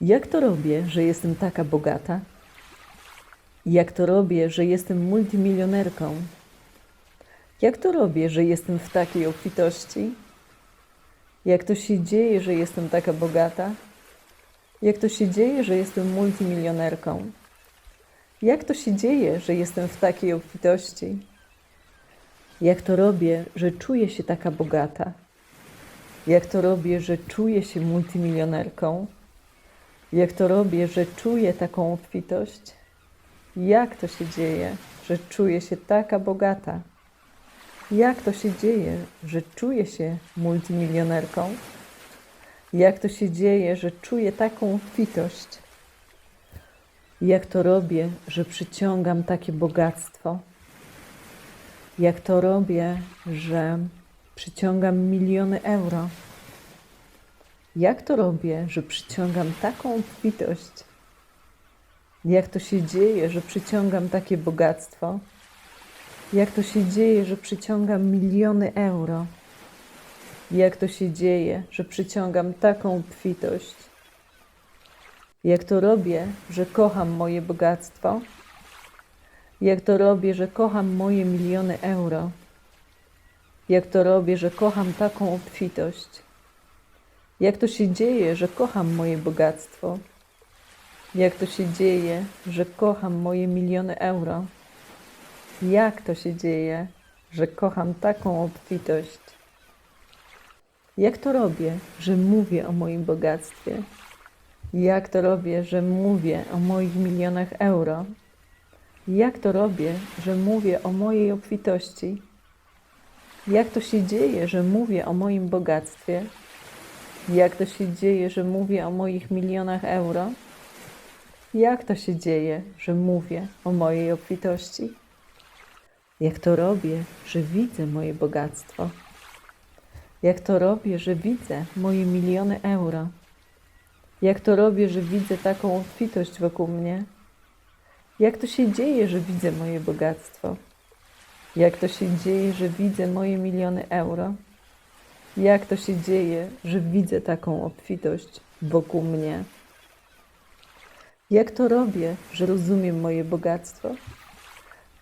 Jak to robię, że jestem taka bogata? Jak to robię, że jestem multimilionerką? Jak to robię, że jestem w takiej obfitości? Jak to się dzieje, że jestem taka bogata? Jak to się dzieje, że jestem multimilionerką? Jak to się dzieje, że jestem w takiej obfitości? Jak to robię, że czuję się taka bogata? Jak to robię, że czuję się multimilionerką? Jak to robię, że czuję taką obfitość? Jak to się dzieje, że czuję się taka bogata? Jak to się dzieje, że czuję się multimilionerką? Jak to się dzieje, że czuję taką obfitość? Jak to robię, że przyciągam takie bogactwo? Jak to robię, że przyciągam miliony euro? Jak to robię, że przyciągam taką obfitość? Jak to się dzieje, że przyciągam takie bogactwo? Jak to się dzieje, że przyciągam miliony euro? Jak to się dzieje, że przyciągam taką obfitość? Jak to robię, że kocham moje bogactwo? Jak to robię, że kocham moje miliony euro? Jak to robię, że kocham taką obfitość? Jak to się dzieje, że kocham moje bogactwo? Jak to się dzieje, że kocham moje miliony euro? Jak to się dzieje, że kocham taką obfitość? Jak to robię, że mówię o moim bogactwie? Jak to robię, że mówię o moich milionach euro? Jak to robię, że mówię o mojej obfitości? Jak to się dzieje, że mówię o moim bogactwie? Jak to się dzieje, że mówię o moich milionach euro? Jak to się dzieje, że mówię o mojej obfitości? Jak to robię, że widzę moje bogactwo? Jak to robię, że widzę moje miliony euro? Jak to robię, że widzę taką obfitość wokół mnie? Jak to się dzieje, że widzę moje bogactwo? Jak to się dzieje, że widzę moje miliony euro? Jak to się dzieje, że widzę taką obfitość wokół mnie? Jak to robię, że rozumiem moje bogactwo?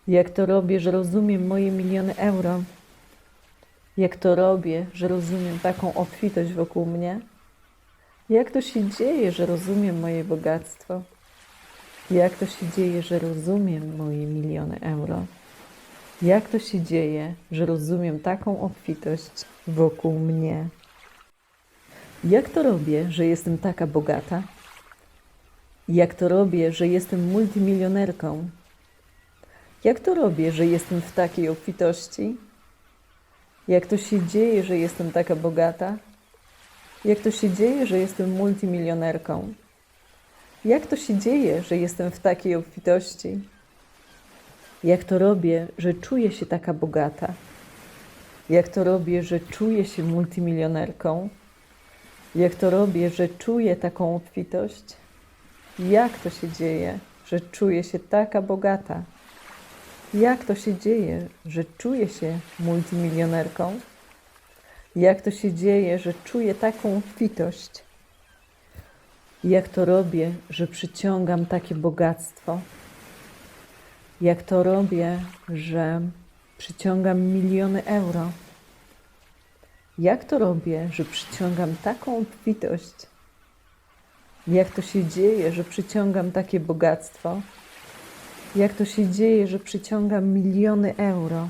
Jak to robię, że rozumiem moje miliony euro? Jak to robię, że rozumiem taką obfitość wokół mnie? Jak to się dzieje, że rozumiem moje bogactwo? Jak to się dzieje, że rozumiem moje miliony euro? Jak to się dzieje, że rozumiem taką obfitość wokół mnie? Jak to robię, że jestem taka bogata? Jak to robię, że jestem multimilionerką? Jak to robię, że jestem w takiej obfitości? Jak to się dzieje, że jestem taka bogata? Jak to się dzieje, że jestem multimilionerką? Jak to się dzieje, że jestem w takiej obfitości? Jak to robię, że czuję się taka bogata? Jak to robię, że czuję się multimilionerką? Jak to robię, że czuję taką obfitość? Jak to się dzieje, że czuję się taka bogata? Jak to się dzieje, że czuję się multimilionerką? Jak to się dzieje, że czuję taką obfitość? Jak to robię, że przyciągam takie bogactwo? Jak to robię, że przyciągam miliony euro? Jak to robię, że przyciągam taką obfitość? Jak to się dzieje, że przyciągam takie bogactwo? Jak to się dzieje, że przyciągam miliony euro?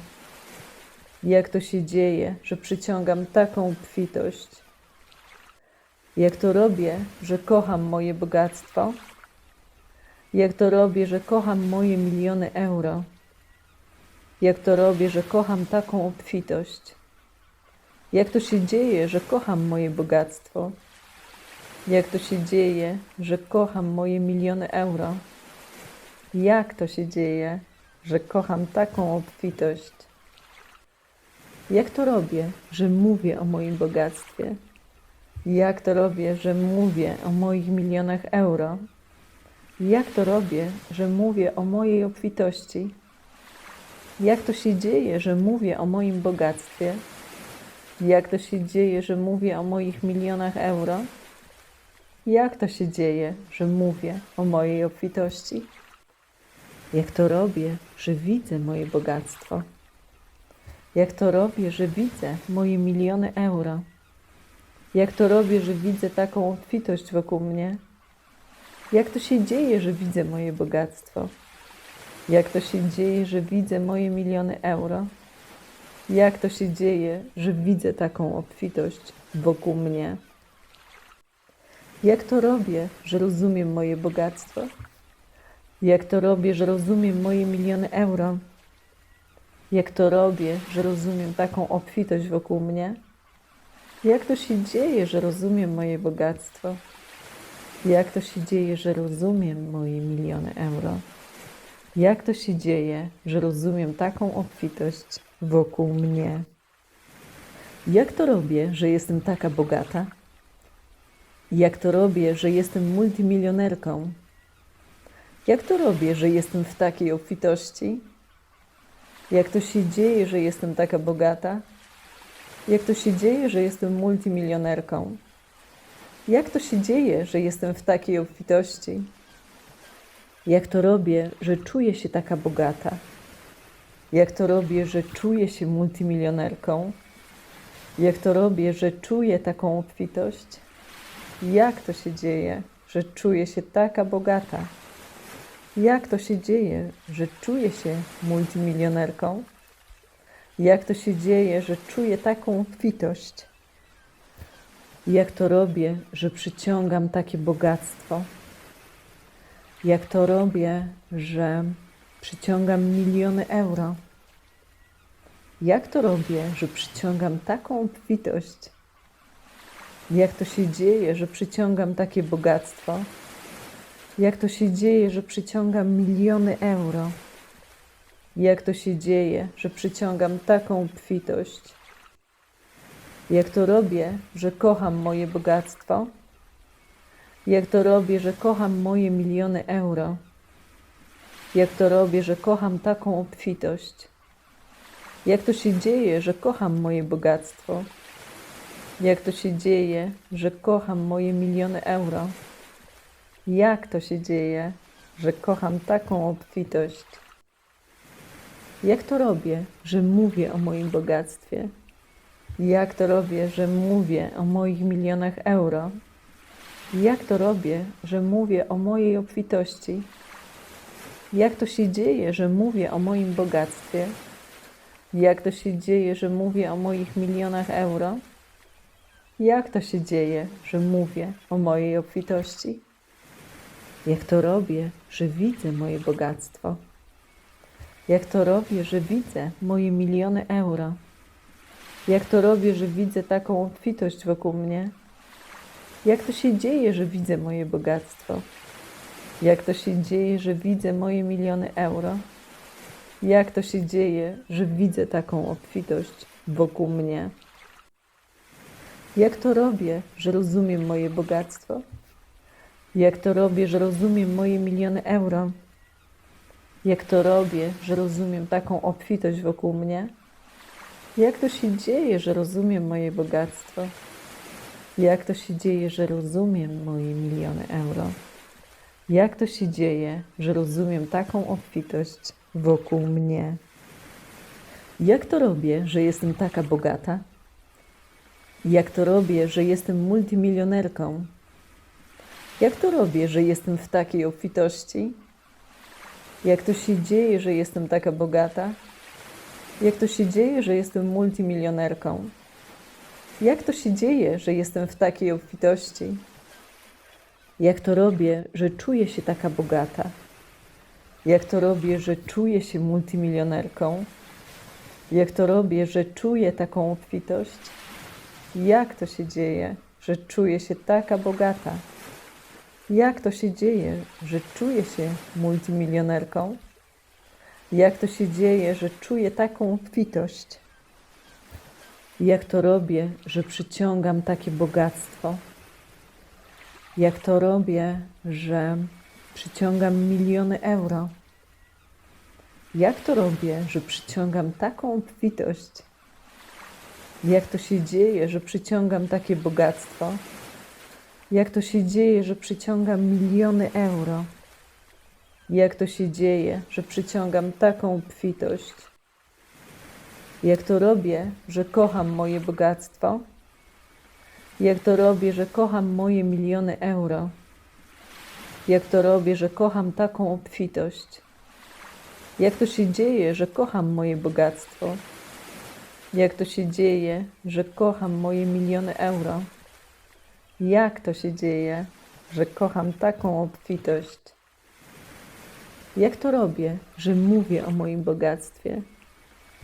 Jak to się dzieje, że przyciągam taką obfitość? Jak to robię, że kocham moje bogactwo? Jak to robię, że kocham moje miliony euro? Jak to robię, że kocham taką obfitość? Jak to się dzieje, że kocham moje bogactwo? Jak to się dzieje, że kocham moje miliony euro? Jak to się dzieje, że kocham taką obfitość? Jak to robię, że mówię o moim bogactwie? Jak to robię, że mówię o moich milionach euro? Jak to robię, że mówię o mojej obfitości? Jak to się dzieje, że mówię o moim bogactwie? Jak to się dzieje, że mówię o moich milionach euro? Jak to się dzieje, że mówię o mojej obfitości? Jak to robię, że widzę moje bogactwo? Jak to robię, że widzę moje miliony euro? Jak to robię, że widzę taką obfitość wokół mnie? Jak to się dzieje, że widzę moje bogactwo? Jak to się dzieje, że widzę moje miliony euro? Jak to się dzieje, że widzę taką obfitość wokół mnie? Jak to robię, że rozumiem moje bogactwo? Jak to robię, że rozumiem moje miliony euro? Jak to robię, że rozumiem taką obfitość wokół mnie? Jak to się dzieje, że rozumiem moje bogactwo? Jak to się dzieje, że rozumiem moje miliony euro? Jak to się dzieje, że rozumiem taką obfitość wokół mnie? Jak to robię, że jestem taka bogata? Jak to robię, że jestem multimilionerką? Jak to robię, że jestem w takiej obfitości? Jak to się dzieje, że jestem taka bogata? Jak to się dzieje, że jestem multimilionerką? Jak to się dzieje, że jestem w takiej obfitości? Jak to robię, że czuję się taka bogata? Jak to robię, że czuję się multimilionerką? Jak to robię, że czuję taką obfitość? Jak to się dzieje, że czuję się taka bogata? Jak to się dzieje, że czuję się multimilionerką? Jak to się dzieje, że czuję taką obfitość? Jak to robię, że przyciągam takie bogactwo? Jak to robię, że przyciągam miliony euro? Jak to robię, że przyciągam taką obfitość? Jak to się dzieje, że przyciągam takie bogactwo? Jak to się dzieje, że przyciągam miliony euro? Jak to się dzieje, że przyciągam taką obfitość? Jak to robię, że kocham moje bogactwo? Jak to robię, że kocham moje miliony euro? Jak to robię, że kocham taką obfitość? Jak to się dzieje, że kocham moje bogactwo? Jak to się dzieje, że kocham moje miliony euro? Jak to się dzieje, że kocham taką obfitość? Jak to robię, że mówię o moim bogactwie? Jak to robię, że mówię o moich milionach euro? Jak to robię, że mówię o mojej obfitości? Jak to się dzieje, że mówię o moim bogactwie? Jak to się dzieje, że mówię o moich milionach euro? Jak to się dzieje, że mówię o mojej obfitości? Jak to robię, że widzę moje bogactwo? Jak to robię, że widzę moje miliony euro? Jak to robię, że widzę taką obfitość wokół mnie? Jak to się dzieje, że widzę moje bogactwo? Jak to się dzieje, że widzę moje miliony euro? Jak to się dzieje, że widzę taką obfitość wokół mnie? Jak to robię, że rozumiem moje bogactwo? Jak to robię, że rozumiem moje miliony euro? Jak to robię, że rozumiem taką obfitość wokół mnie? Jak to się dzieje, że rozumiem moje bogactwo? Jak to się dzieje, że rozumiem moje miliony euro? Jak to się dzieje, że rozumiem taką obfitość wokół mnie? Jak to robię, że jestem taka bogata? Jak to robię, że jestem multimilionerką? Jak to robię, że jestem w takiej obfitości? Jak to się dzieje, że jestem taka bogata? Jak to się dzieje, że jestem multimilionerką? Jak to się dzieje, że jestem w takiej obfitości? Jak to robię, że czuję się taka bogata? Jak to robię, że czuję się multimilionerką? Jak to robię, że czuję taką obfitość? Jak to się dzieje, że czuję się taka bogata? Jak to się dzieje, że czuję się multimilionerką? Jak to się dzieje, że czuję taką obfitość? Jak to robię, że przyciągam takie bogactwo? Jak to robię, że przyciągam miliony euro? Jak to robię, że przyciągam taką obfitość? Jak to się dzieje, że przyciągam takie bogactwo? Jak to się dzieje, że przyciągam miliony euro? Jak to się dzieje, że przyciągam taką obfitość? Jak to robię, że kocham moje bogactwo? Jak to robię, że kocham moje miliony euro? Jak to robię, że kocham taką obfitość? Jak to się dzieje, że kocham moje bogactwo? Jak to się dzieje, że kocham moje miliony euro? Jak to się dzieje, że kocham taką obfitość? Jak to robię, że mówię o moim bogactwie?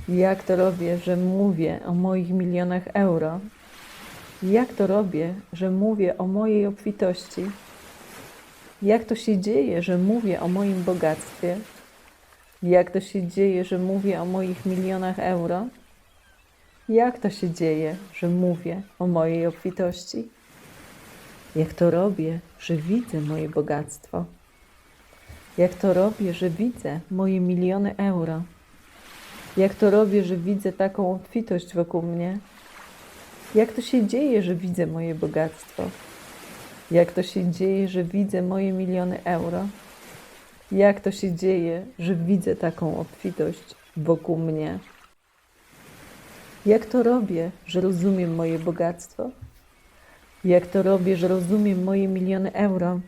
Jak to robię, że mówię o moich milionach euro? Jak to robię, że mówię o mojej obfitości? Jak to się dzieje, że mówię o moim bogactwie? Jak to się dzieje, że mówię o moich milionach euro? Jak to się dzieje, że mówię o mojej obfitości? Jak to robię, że widzę moje bogactwo? Jak to robię, że widzę moje miliony euro? Jak to robię, że widzę taką obfitość wokół mnie? Jak to się dzieje, że widzę moje bogactwo? Jak to się dzieje, że widzę moje miliony euro? Jak to się dzieje, że widzę taką obfitość wokół mnie? Jak to robię, że rozumiem moje bogactwo? Jak to robię, że rozumiem moje miliony euro?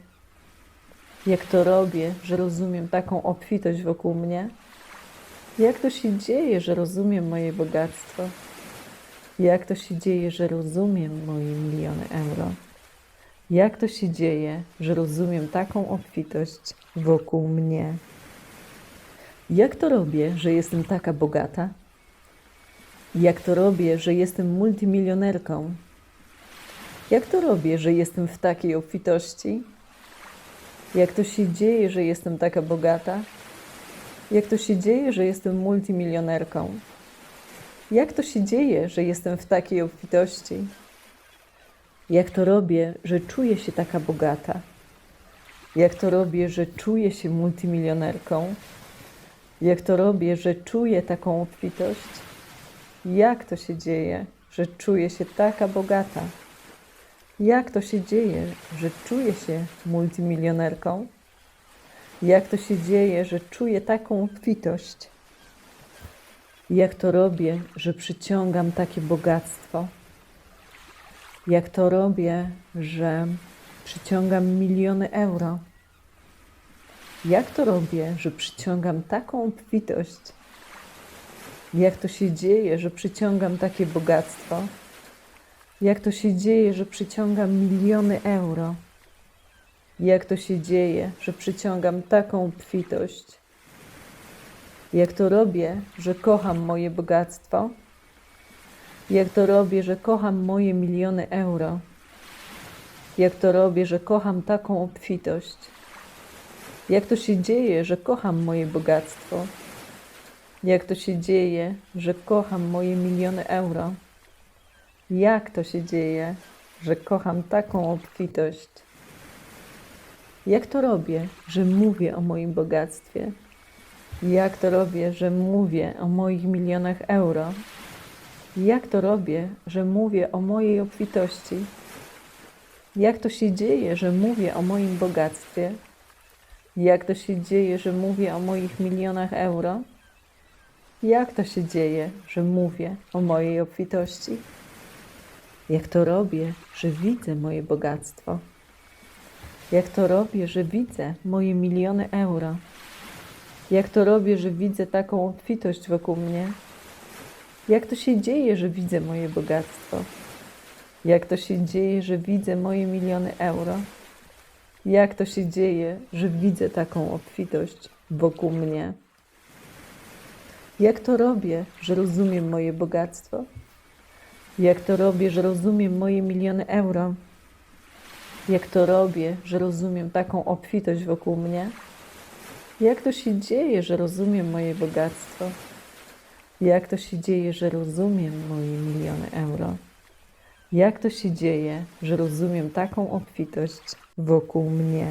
Jak to robię, że rozumiem taką obfitość wokół mnie? Jak to się dzieje, że rozumiem moje bogactwo? Jak to się dzieje, że rozumiem moje miliony euro? Jak to się dzieje, że rozumiem taką obfitość wokół mnie? Jak to robię, że jestem taka bogata? Jak to robię, że jestem multimilionerką? Jak to robię, że jestem w takiej obfitości? Jak to się dzieje, że jestem taka bogata? Jak to się dzieje, że jestem multimilionerką? Jak to się dzieje, że jestem w takiej obfitości? Jak to robię, że czuję się taka bogata? Jak to robię, że czuję się multimilionerką? Jak to robię, że czuję taką obfitość? Jak to się dzieje, że czuję się taka bogata? Jak to się dzieje, że czuję się multimilionerką? Jak to się dzieje, że czuję taką obfitość? Jak to robię, że przyciągam takie bogactwo? Jak to robię, że przyciągam miliony euro? Jak to robię, że przyciągam taką obfitość? Jak to się dzieje, że przyciągam takie bogactwo? Jak to się dzieje, że przyciągam miliony euro? Jak to się dzieje, że przyciągam taką obfitość? Jak to robię, że kocham moje bogactwo? Jak to robię, że kocham moje miliony euro? Jak to robię, że kocham taką obfitość? Jak to się dzieje, że kocham moje bogactwo? Jak to się dzieje, że kocham moje miliony euro? Jak to się dzieje, że kocham taką obfitość? Jak to robię, że mówię o moim bogactwie? Jak to robię, że mówię o moich milionach euro? Jak to robię, że mówię o mojej obfitości? Jak to się dzieje, że mówię o moim bogactwie? Jak to się dzieje, że mówię o moich milionach euro? Jak to się dzieje, że mówię o mojej obfitości? Jak to robię, że widzę moje bogactwo? Jak to robię, że widzę moje miliony euro? Jak to robię, że widzę taką obfitość wokół mnie? Jak to się dzieje, że widzę moje bogactwo? Jak to się dzieje, że widzę moje miliony euro? Jak to się dzieje, że widzę taką obfitość wokół mnie? Jak to robię, że rozumiem moje bogactwo? Jak to robię, że rozumiem moje miliony euro? Jak to robię, że rozumiem taką obfitość wokół mnie? Jak to się dzieje, że rozumiem moje bogactwo? Jak to się dzieje, że rozumiem moje miliony euro? Jak to się dzieje, że rozumiem taką obfitość wokół mnie?